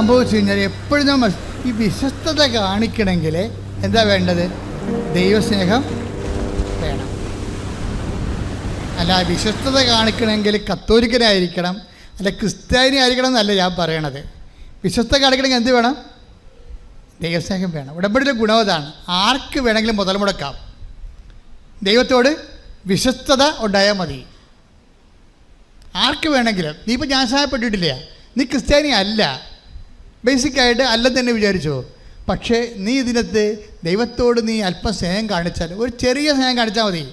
സംഭവിച്ചു കഴിഞ്ഞാൽ എപ്പോഴും നമ്മൾ ഈ വിശ്വസ്തത കാണിക്കണമെങ്കിൽ എന്താ വേണ്ടത്? ദൈവസ്നേഹം വേണം. അല്ല വിശ്വസ്തത കാണിക്കണമെങ്കിൽ കത്തോലിക്കനായിരിക്കണം. അല്ല ക്രിസ്ത്യാനി ആയിരിക്കണം എന്നല്ല ഞാൻ പറയണത്. വിശ്വസ്തത കാണിക്കണമെങ്കിൽ എന്ത് വേണം? ദൈവസ്നേഹം വേണം. ഉടമ്പടിയുടെ ഗുണം അതാണ്. ആർക്ക് വേണമെങ്കിലും മുതൽ മുടക്കാം. ദൈവത്തോട് വിശ്വസ്തത ഉണ്ടായാൽ മതി. ആർക്ക് വേണമെങ്കിലും. നീ ഇപ്പോൾ ഞാൻ സഹായപ്പെട്ടിട്ടില്ല. നീ ക്രിസ്ത്യാനി അല്ല ബേസിക്കായിട്ട് അല്ലെന്ന് തന്നെ വിചാരിച്ചോ. പക്ഷേ നീ ഇതിനകത്ത് ദൈവത്തോട് നീ അല്പം സ്നേഹം കാണിച്ചാൽ ഒരു ചെറിയ സ്നേഹം കാണിച്ചാൽ മതി.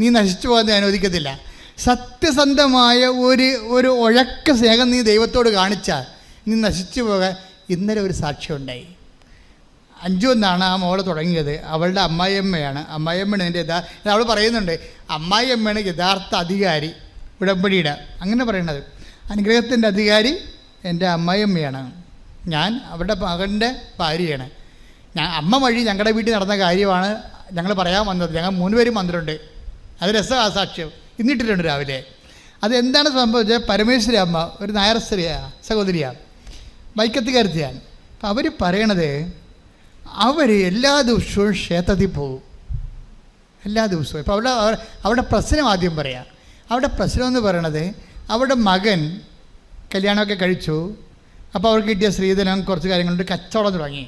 നീ നശിച്ചു പോകാൻ അനുവദിക്കത്തില്ല. സത്യസന്ധമായ ഒരു ഒരു ഒഴക്ക സ്നേഹം നീ ദൈവത്തോട് കാണിച്ചാൽ നീ നശിച്ചു പോകാൻ ഇന്നലെ ഒരു സാക്ഷ്യം ഉണ്ടായി. അഞ്ചു എന്നാണ് ആ മോൾ തുടങ്ങിയത്. അവളുടെ അമ്മായിയമ്മയാണ്. അമ്മായിയമ്മയാണ് എന്റെ യഥാ അവൾ പറയുന്നുണ്ട് അമ്മായിയമ്മയാണ് യഥാർത്ഥ അധികാരി ഉടമ്പടിയുടെ. അങ്ങനെ പറയണത്. അനുഗ്രഹത്തിന്റെ അധികാരി എന്റെ അമ്മായിയമ്മയാണ്. ഞാൻ അവരുടെ മകന്റെ ഭാര്യയാണ്. ഞാൻ അമ്മ വഴി ഞങ്ങളുടെ വീട്ടിൽ നടന്ന കാര്യമാണ് ഞങ്ങൾ പറയാൻ വന്നത്. ഞങ്ങൾ മൂന്ന് പേരും വന്നിട്ടുണ്ട്. അത് രസമാണ് ആ സാക്ഷ്യം ഇന്നിട്ടിട്ടുണ്ട് രാവിലെ അതെന്താണ് സംഭവിച്ചത് പരമേശ്വരി അമ്മ ഒരു നായർ സ്ത്രീയാണ് സഹോദരിയാണ് വൈക്കത്തുകാരത്തിയാണ് അപ്പം അവർ പറയണത് അവർ എല്ലാ ദിവസവും ക്ഷേത്രത്തിൽ പോകും. എല്ലാ ദിവസവും. ഇപ്പോൾ അവിടെ അവിടെ പ്രശ്നം ആദ്യം പറയാം. അവിടെ പ്രശ്നം എന്ന് പറയണത് അവിടെ മകൻ കല്യാണമൊക്കെ കഴിച്ചു. അപ്പോൾ അവർക്ക് കിട്ടിയ സ്ത്രീധനം കുറച്ച് കാര്യങ്ങളുണ്ട്. കച്ചവടം തുടങ്ങി.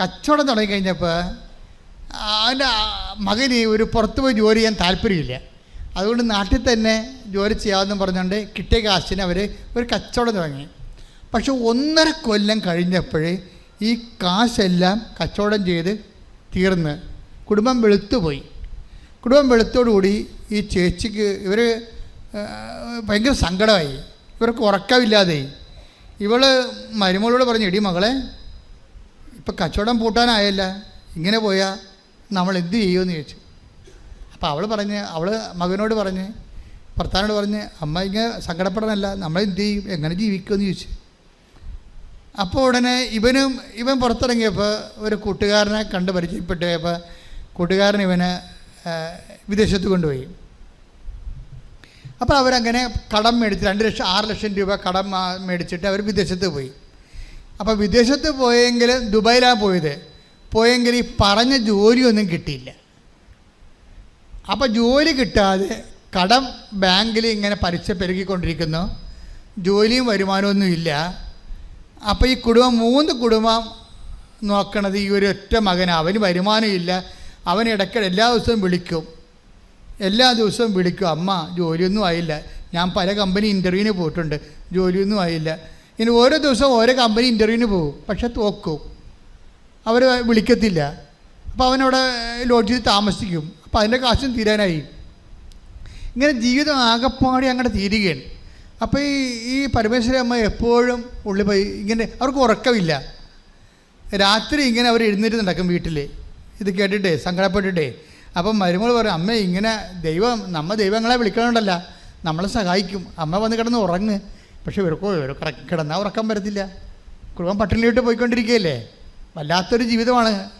കച്ചവടം തുടങ്ങിക്കഴിഞ്ഞപ്പോൾ അവന്റെ മകന് ഒരു പുറത്ത് പോയി ജോലി ചെയ്യാൻ താല്പര്യമില്ല. അതുകൊണ്ട് നാട്ടിൽ തന്നെ ജോലി ചെയ്യാമെന്ന് പറഞ്ഞുകൊണ്ട് കിട്ടിയ കാശിന് അവർ ഒരു കച്ചവടം തുടങ്ങി. പക്ഷെ ഒന്നര കൊല്ലം കഴിഞ്ഞപ്പോഴേ ഈ കാശെല്ലാം കച്ചവടം ചെയ്ത് തീർന്ന്. കുടുംബം വെളുത്തുപോയി. കുടുംബം വെളുത്തോടുകൂടി ഈ ചേച്ചിക്ക് ഇവർ ഭയങ്കര സങ്കടമായി. ഇവർക്ക് ഉറക്കമില്ലാതെ ഇവൾ മരുമോളോട് പറഞ്ഞു ഇടി മകളെ ഇപ്പം കച്ചവടം പൂട്ടാനായല്ല ഇങ്ങനെ പോയാൽ നമ്മൾ എന്ത് ചെയ്യുമെന്ന് ചോദിച്ചു. അപ്പോൾ അവൾ പറഞ്ഞ് അവൾ മകനോട് പറഞ്ഞ് ഭർത്താവിനോട് പറഞ്ഞ് അമ്മ ഇങ്ങനെ സങ്കടപ്പെടണമല്ല നമ്മൾ എന്ത് ചെയ്യും എങ്ങനെ ജീവിക്കുമെന്ന് ചോദിച്ചു. അപ്പോൾ ഉടനെ ഇവനും ഇവൻ പുറത്തിറങ്ങിയപ്പോൾ ഒരു കൂട്ടുകാരനെ കണ്ട് പരിചയപ്പെട്ട് കഴിയപ്പോൾ കൂട്ടുകാരൻ ഇവനെ വിദേശത്ത് കൊണ്ടുപോയി. അപ്പോൾ അവരങ്ങനെ കടം മേടിച്ച് രണ്ട് ലക്ഷം ആറ് ലക്ഷം രൂപ കടം മേടിച്ചിട്ട് അവർ വിദേശത്ത് പോയി. അപ്പോൾ വിദേശത്ത് പോയെങ്കിൽ ദുബായിലാണ് പോയത്. പോയെങ്കിൽ ഈ പറഞ്ഞ ജോലിയൊന്നും കിട്ടിയില്ല. അപ്പോൾ ജോലി കിട്ടാതെ കടം ബാങ്കിൽ ഇങ്ങനെ പലിശ പെരുകിക്കൊണ്ടിരിക്കുന്നു. ജോലിയും വരുമാനമൊന്നും ഇല്ല. അപ്പോൾ ഈ കുടുംബം മൂന്ന് കുടുംബം നോക്കണത് ഈ ഒരു ഒറ്റ മകനാണ് അവന് വരുമാനമില്ല അവൻ ഇടയ്ക്കിടെ എല്ലാ ദിവസവും വിളിക്കും. എല്ലാ ദിവസവും വിളിക്കും അമ്മ ജോലിയൊന്നും ആയില്ല. ഞാൻ പല കമ്പനി ഇന്റർവ്യൂവിന് പോയിട്ടുണ്ട്. ജോലിയൊന്നും ആയില്ല. ഇനി ഓരോ ദിവസവും ഓരോ കമ്പനി ഇന്റർവ്യൂവിന് പോകും. പക്ഷെ തോക്കും. അവർ വിളിക്കത്തില്ല. അപ്പോൾ അവനവിടെ ലോഡ്ജിൽ താമസിക്കും. അപ്പോൾ അതിന്റെ കാശും തീരാനായി. ഇങ്ങനെ ജീവിതം ആകപ്പാടി അങ്ങോട്ട് തീരുകയാണ്. അപ്പോൾ ഈ ഈ പരമേശ്വര അമ്മ എപ്പോഴും ഉള്ളിൽ പോയി ഇങ്ങനെ അവർക്ക് ഉറക്കമില്ല. രാത്രി ഇങ്ങനെ അവർ എഴുന്നേറ്റ് നടക്കും വീട്ടിൽ ഇത് കേട്ടിട്ടേ സങ്കടപ്പെട്ടിട്ടേ. അപ്പം മരുമകൾ പറയും അമ്മ ഇങ്ങനെ ദൈവം നമ്മ ദൈവങ്ങളെ വിളിക്കണമുണ്ടല്ല നമ്മളെ സഹായിക്കും. അമ്മ വന്ന് കിടന്ന് ഉറങ്ങ്. പക്ഷേ ഇവർക്കോ ഇവർ കിടന്നാൽ ഉറക്കം വരത്തില്ല. കുടുംബം പട്ടിണിയിട്ട് പോയിക്കൊണ്ടിരിക്കുകയല്ലേ? വല്ലാത്തൊരു ജീവിതമാണ്.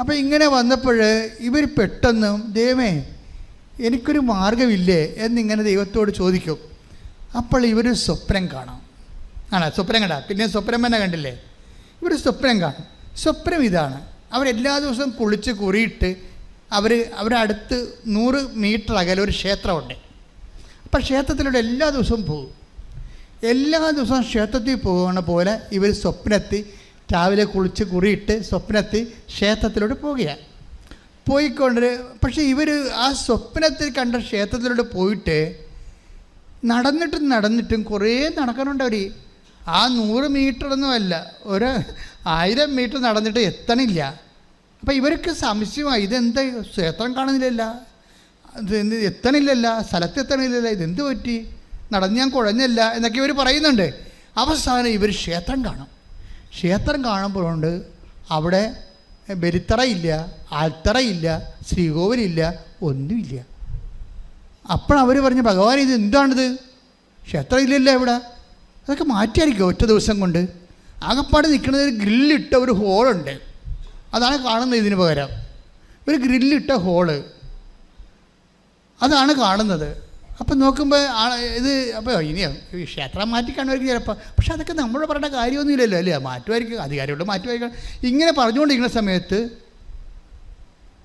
അപ്പോൾ ഇങ്ങനെ വന്നപ്പോൾ ഇവർ പെട്ടെന്ന് ദൈവമേ എനിക്കൊരു മാർഗമില്ലേ എന്നിങ്ങനെ ദൈവത്തോട് ചോദിക്കും. അപ്പോൾ ഇവർ സ്വപ്നം കാണാം. ആണ്? സ്വപ്നം കണ്ട? പിന്നെ സ്വപ്നം തന്നെ കണ്ടില്ലേ? ഇവർ സ്വപ്നം കാണും. സ്വപ്നം ഇതാണ്. അവരെല്ലാ ദിവസവും കുളിച്ച് കുറിയിട്ട് അവർ അവരുടെ അടുത്ത് നൂറ് മീറ്റർ അകലെ ഒരു ക്ഷേത്രമുണ്ട്. അപ്പം ക്ഷേത്രത്തിലൂടെ എല്ലാ ദിവസവും പോകും. എല്ലാ ദിവസവും ക്ഷേത്രത്തിൽ പോകുന്ന പോലെ ഇവർ സ്വപ്നത്തിൽ രാവിലെ കുളിച്ച് കുറിയിട്ട് സ്വപ്നത്തിൽ ക്ഷേത്രത്തിലൂടെ പോവുകയാണ് പോയിക്കൊണ്ട് പക്ഷേ ഇവർ ആ സ്വപ്നത്തിൽ കണ്ട ക്ഷേത്രത്തിലൂടെ പോയിട്ട് നടന്നിട്ടും നടന്നിട്ടും കുറേ നടക്കാനുണ്ട് അവർ ആ നൂറ് മീറ്ററൊന്നുമല്ല ഒരു ആയിരം മീറ്റർ നടന്നിട്ട് എത്തണില്ല. അപ്പം ഇവർക്ക് സംശയമായി ഇതെന്താ? ക്ഷേത്രം കാണുന്നില്ലല്ല. ഇത് എത്തണില്ലല്ല. സ്ഥലത്ത് എത്തണില്ലല്ല. ഇതെന്ത് പറ്റി? നടന്ന് ഞാൻ കുഴഞ്ഞല്ല. എന്നൊക്കെ ഇവർ പറയുന്നുണ്ട്. അവസാനം ഇവർ ക്ഷേത്രം കാണും. ക്ഷേത്രം കാണുമ്പോഴുണ്ട് അവിടെ ബലിത്തറയില്ല ആൽത്തറയില്ല ശ്രീകോവിലില്ല ഒന്നുമില്ല. അപ്പോഴവർ പറഞ്ഞു ഭഗവാൻ ഇത് എന്താണിത് ക്ഷേത്രം ഇല്ലല്ലോ ഇവിടെ. അതൊക്കെ മാറ്റിയായിരിക്കും ഒറ്റ ദിവസം കൊണ്ട്. ആകപ്പാട് നിൽക്കുന്നത് ഗ്രില്ലിട്ട ഒരു ഹോളുണ്ട്. അതാണ് കാണുന്നത് ഇതിന് പകരം. ഒരു ഗ്രില്ലിട്ട ഹോൾ. അതാണ് കാണുന്നത്. അപ്പം നോക്കുമ്പോൾ ഇത് അപ്പോൾ ഇനി ക്ഷേത്രം മാറ്റി കാണുമായിരിക്കും ചിലപ്പോൾ പക്ഷെ അതൊക്കെ നമ്മൾ പറയേണ്ട കാര്യമൊന്നുമില്ലല്ലോ അല്ലേ? മാറ്റുമായിരിക്കും അധികാരിയോട് മാറ്റുമായിരിക്കും. ഇങ്ങനെ പറഞ്ഞുകൊണ്ടിരിക്കുന്ന സമയത്ത്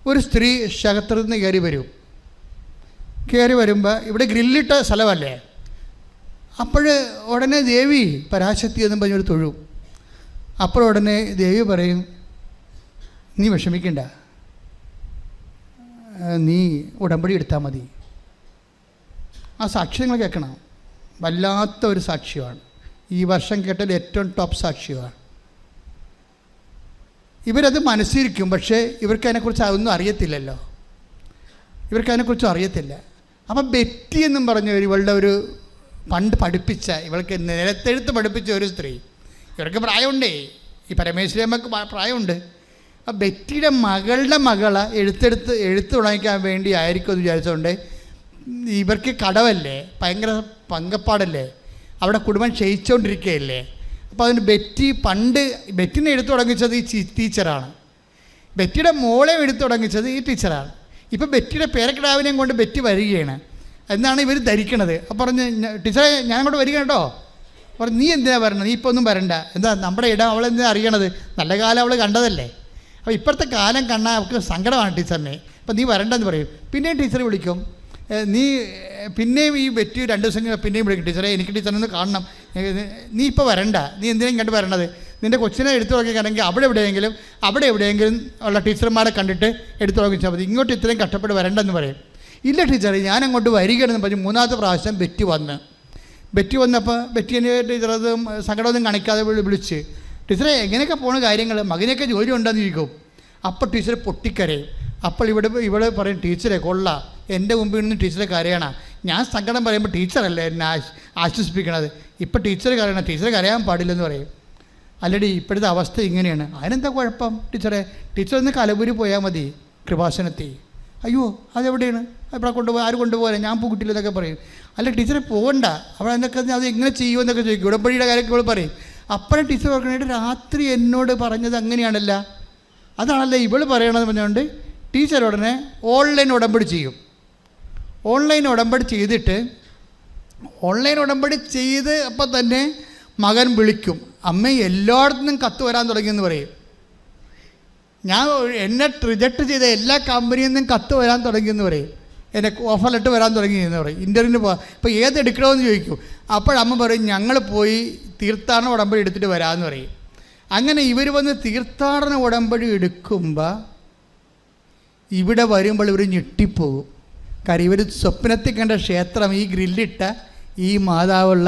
ഒരു സ്ത്രീ ശകത്രത്തിൽ നിന്ന് കയറി വരും. കയറി വരുമ്പോൾ ഇവിടെ ഗ്രില്ലിട്ട സ്ഥലമല്ലേ? അപ്പോൾ ഉടനെ ദേവി പരാശക്തി എന്നും പറഞ്ഞൊരു തൊഴും. അപ്പോൾ ഉടനെ ദേവി പറയും നീ വിഷമിക്കണ്ട. നീ ഉടമ്പടി എടുത്താൽ മതി. ആ സാക്ഷി നിങ്ങൾ കേൾക്കണം. വല്ലാത്ത ഒരു സാക്ഷ്യമാണ്. ഈ വർഷം കേട്ടതിൽ ഏറ്റവും ടോപ്പ് സാക്ഷ്യമാണ്. ഇവരത് മനസ്സിരിക്കും പക്ഷേ ഇവർക്ക് അതിനെക്കുറിച്ച് അതൊന്നും അറിയത്തില്ലല്ലോ. ഇവർക്ക് അതിനെക്കുറിച്ചും അറിയത്തില്ല. അപ്പം ബെറ്റി എന്നും പറഞ്ഞ ഇവളുടെ ഒരു പണ്ട് പഠിപ്പിച്ച ഇവൾക്ക് നിലത്തെഴുത്ത് പഠിപ്പിച്ച ഒരു സ്ത്രീ. ഇവർക്ക് പ്രായമുണ്ടേ. ഈ പരമേശ്വരി അമ്മയ്ക്ക് പ്രായമുണ്ട്. ആ ബെറ്റിയുടെ മകളുടെ മകളെ എഴുത്തെടുത്ത് എഴുത്ത് തുടങ്ങിക്കാൻ വേണ്ടി ആയിരിക്കും എന്ന് വിചാരിച്ചുകൊണ്ട് ഇവർക്ക് കടവല്ലേ? ഭയങ്കര പങ്കപ്പാടല്ലേ? അവിടെ കുടുംബം ക്ഷയിച്ചുകൊണ്ടിരിക്കുകയല്ലേ അപ്പോൾ അതിന് ബെറ്റി പണ്ട് ബെറ്റിനെ എഴുത്ത് തുടങ്ങിച്ചത് ഈ ടീച്ചറാണ്. ബെറ്റിയുടെ മോളെ എടുത്തു തുടങ്ങിച്ചത് ഈ ടീച്ചറാണ്. ഇപ്പോൾ ബെറ്റിയുടെ പേരക്കിടാവിനെയും കൊണ്ട് ബെറ്റി വരികയാണ്. എന്നാണ് ഇവർ ധരിക്കണത്. അപ്പോൾ പറഞ്ഞ് ടീച്ചറെ ഞാൻ അങ്ങോട്ട് വരിക കേട്ടോ. പറഞ്ഞു നീ എന്തിനാണ് വരണത് നീ ഇപ്പോൾ ഒന്നും വരണ്ട. എന്താ നമ്മുടെ ഇടം അവളെന്തിനാ അറിയണത്? നല്ല കാലം അവൾ കണ്ടതല്ലേ? അപ്പോൾ ഇപ്പോഴത്തെ കാലം കണ്ടാൽ അവർക്ക് സങ്കടമാണ് ടീച്ചറിനെ. അപ്പം നീ വരണ്ടെന്ന് പറയും. പിന്നെയും ടീച്ചറെ വിളിക്കും. നീ പിന്നെയും ഈ വെറ്റി രണ്ട് ദിവസം പിന്നെയും വിളിക്കും. ടീച്ചറെ എനിക്ക് ടീച്ചറിനെ ഒന്ന് കാണണം. നീ ഇപ്പോൾ വരണ്ട. നീ എന്തിനാ ഇങ്ങോട്ട് വരണത്? നിന്റെ കൊച്ചിനെ എടുത്തു തുടങ്ങിയാണെങ്കിൽ അവിടെ എവിടെയെങ്കിലും അവിടെ എവിടെയെങ്കിലും ഉള്ള ടീച്ചർമാരെ കണ്ടിട്ട് എടുത്തു തുടങ്ങിച്ചാൽ മതി. ഇങ്ങോട്ട് ഇത്രയും കഷ്ടപ്പെട്ട് വരണ്ടെന്ന് പറയും. ഇല്ല ടീച്ചറെ ഞാൻ അങ്ങോട്ട് വരികയാണെന്ന് പറഞ്ഞ് മൂന്നാമത്തെ പ്രാവശ്യം ബെറ്റി വന്ന്. ബെറ്റി വന്നപ്പോൾ ബെറ്റിനെ ടീച്ചർ അത് സങ്കടമൊന്നും കാണിക്കാതെ വിളിച്ച്. ടീച്ചറെ എങ്ങനെയൊക്കെ പോണ കാര്യങ്ങൾ? മകനെയൊക്കെ ജോലി ഉണ്ടെന്ന് ചോദിക്കും. അപ്പോൾ ടീച്ചർ പൊട്ടിക്കരയും. അപ്പോൾ ഇവിടെ ഇവിടെ പറയും ടീച്ചറെ കൊള്ള. എന്റെ മുമ്പിൽ നിന്ന് ടീച്ചറെ കരയണ. ഞാൻ സങ്കടം പറയുമ്പോൾ ടീച്ചറല്ലേ എന്നെ ആശ് ആശ്വസിപ്പിക്കണത്? ഇപ്പോൾ ടീച്ചർ കരയണം ടീച്ചർ കരയാൻ പാടില്ലെന്ന് പറയും. അല്ലടി ഇപ്പോഴത്തെ അവസ്ഥ ഇങ്ങനെയാണ്. അതിനെന്താ കുഴപ്പം ടീച്ചറെ? ടീച്ചർ ഒന്ന് കലപൂരി പോയാൽ മതി കൃപാസനത്തിൽ. അയ്യോ അതെവിടെയാണ്? ഇവിടെ കൊണ്ടുപോയി ആര് കൊണ്ടുപോകാൻ ഞാൻ പൂക്കുട്ടില്ലെന്നൊക്കെ പറയും. അല്ല ടീച്ചറെ പോകണ്ട അവിടെ എന്നൊക്കെ അത് എങ്ങനെ ചെയ്യുമെന്നൊക്കെ ചോദിക്കും. ഉടമ്പടിയുടെ കാര്യമൊക്കെ ഇവിടെ പറയും. അപ്പോഴും ടീച്ചർ പറഞ്ഞിട്ട് രാത്രി എന്നോട് പറഞ്ഞത് അങ്ങനെയാണല്ല. അതാണല്ലേ ഇവൾ പറയണത് പറഞ്ഞുകൊണ്ട് ടീച്ചർ ഉടനെ ഓൺലൈൻ ഉടമ്പടി ചെയ്യും. ഓൺലൈൻ ഉടമ്പടി ചെയ്തിട്ട് ഓൺലൈൻ ഉടമ്പടി ചെയ്ത് അപ്പം തന്നെ മകൻ വിളിക്കും. അമ്മ എല്ലായിടത്തുനിന്നും കത്ത് വരാൻ തുടങ്ങിയെന്ന് പറയും. ഞാൻ എന്നെ റിജക്റ്റ് ചെയ്ത എല്ലാ കമ്പനിയിൽ നിന്നും കത്ത് വരാൻ തുടങ്ങിയെന്ന് പറയും. എന്നെ ഓഫർ ലെറ്റർ വരാൻ തുടങ്ങിയെന്ന് പറയും. ഇന്റർവ്യൂവിന് പോകാം ഇപ്പോൾ ഏത് എടുക്കണമെന്ന് ചോദിക്കും. അപ്പോഴമ്മ പറയും ഞങ്ങൾ പോയി തീർത്ഥാടന ഉടമ്പടി എടുത്തിട്ട് വരാമെന്ന് പറയും. അങ്ങനെ ഇവർ വന്ന് തീർത്ഥാടന ഉടമ്പടി എടുക്കുമ്പോൾ ഇവിടെ വരുമ്പോൾ ഇവർ ഞെട്ടിപ്പോകും. കാര്യം ഇവർ സ്വപ്നത്തിൽ കണ്ട ക്ഷേത്രം ഈ ഗ്രില്ലിട്ട ഈ മാതാവുള്ള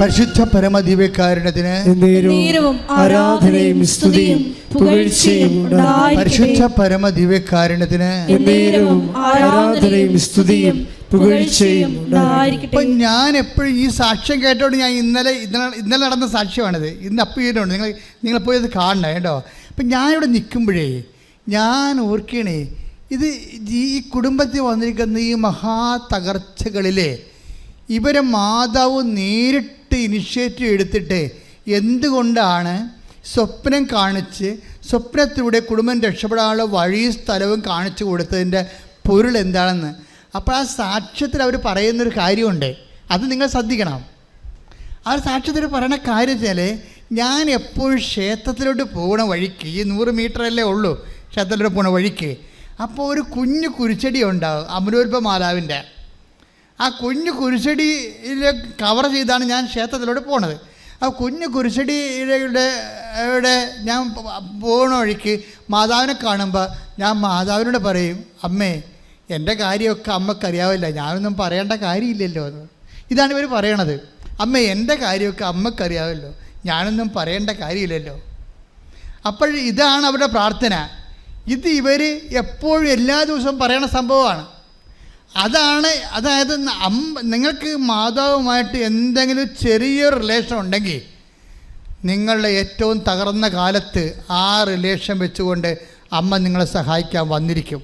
പരിശുദ്ധ പരമദിവ്യകാരണത്തിന് നേരവും ആരാധനയും സ്തുതിയും പുകഴ്ചയും പരിശുദ്ധ പരമദിവ്യകാരണത്തിന് ആരാധനയും സ്തുതിയും പുകഴ്ചയും ഇപ്പം ഉണ്ടായിരിക്കട്ടെ. ഞാൻ എപ്പോഴും ഈ സാക്ഷ്യം കേട്ടോണ്ട് ഞാൻ ഇന്നലെ ഇന്നലെ ഇന്നലെ നടന്ന സാക്ഷ്യമാണിത്. ഇന്ന് അപ്പം ചെയ്തിട്ടുണ്ട് നിങ്ങൾ നിങ്ങൾ പോയി അത് കാണണം കേട്ടോ. അപ്പം ഞാനിവിടെ നിൽക്കുമ്പോഴേ ഞാൻ ഓർക്കണേ ഇത് ഈ കുടുംബത്തിൽ വന്നിരിക്കുന്ന ഈ മഹാ തകർച്ചകളിലെ ഇവരെ മാതാവ് നേരിട്ട് ഇനിഷ്യേറ്റീവ് എടുത്തിട്ട് എന്തുകൊണ്ടാണ് സ്വപ്നം കാണിച്ച് സ്വപ്നത്തിലൂടെ കുടുംബം രക്ഷപ്പെടാനുള്ള വഴിയും സ്ഥലവും കാണിച്ചു കൊടുത്തതിന്റെ പൊരുൾ എന്താണെന്ന്? അപ്പോൾ ആ സാക്ഷ്യത്തിൽ അവർ പറയുന്നൊരു കാര്യമുണ്ട്. അത് നിങ്ങൾ ശ്രദ്ധിക്കണം. ആ സാക്ഷ്യത്തിൽ പറയുന്ന കാര്യം വെച്ചാൽ ഞാൻ എപ്പോഴും ക്ഷേത്രത്തിലോട്ട് പോകണ വഴിക്ക് ഈ നൂറ് മീറ്ററല്ലേ ഉള്ളൂ ക്ഷേത്രത്തിലോട്ട് പോകുന്ന വഴിക്ക് അപ്പോൾ ഒരു കുഞ്ഞു കുരിച്ചെടി ഉണ്ടാവും അമരോൽപ മാതാവിന്റെ ആ കുഞ്ഞു കുരിശടിയിലെ കവർ ചെയ്താണ് ഞാൻ ക്ഷേത്രത്തിലൂടെ പോണത്. ആ കുഞ്ഞു കുരിശടിയുടെ ഞാൻ പോണ വഴിക്ക് മാതാവിനെ കാണുമ്പോൾ ഞാൻ മാതാവിനോട് പറയും അമ്മേ എന്റെ കാര്യമൊക്കെ അമ്മക്കറിയാവില്ല ഞാനൊന്നും പറയേണ്ട കാര്യമില്ലല്ലോ എന്ന്. ഇതാണ് ഇവർ പറയണത്. അമ്മ എന്റെ കാര്യമൊക്കെ അമ്മക്കറിയാവല്ലോ ഞാനൊന്നും പറയേണ്ട കാര്യമില്ലല്ലോ. അപ്പോൾ ഇതാണ് അവരുടെ പ്രാർത്ഥന. ഇത് ഇവർ എപ്പോഴും എല്ലാ ദിവസവും പറയണ സംഭവമാണ്. അതാണ് അതായത് നിങ്ങൾക്ക് മാതാവുമായിട്ട് എന്തെങ്കിലും ചെറിയൊരു റിലേഷൻ ഉണ്ടെങ്കിൽ നിങ്ങളുടെ ഏറ്റവും തകർന്ന കാലത്ത് ആ റിലേഷൻ വെച്ചുകൊണ്ട് അമ്മ നിങ്ങളെ സഹായിക്കാൻ വന്നിരിക്കും.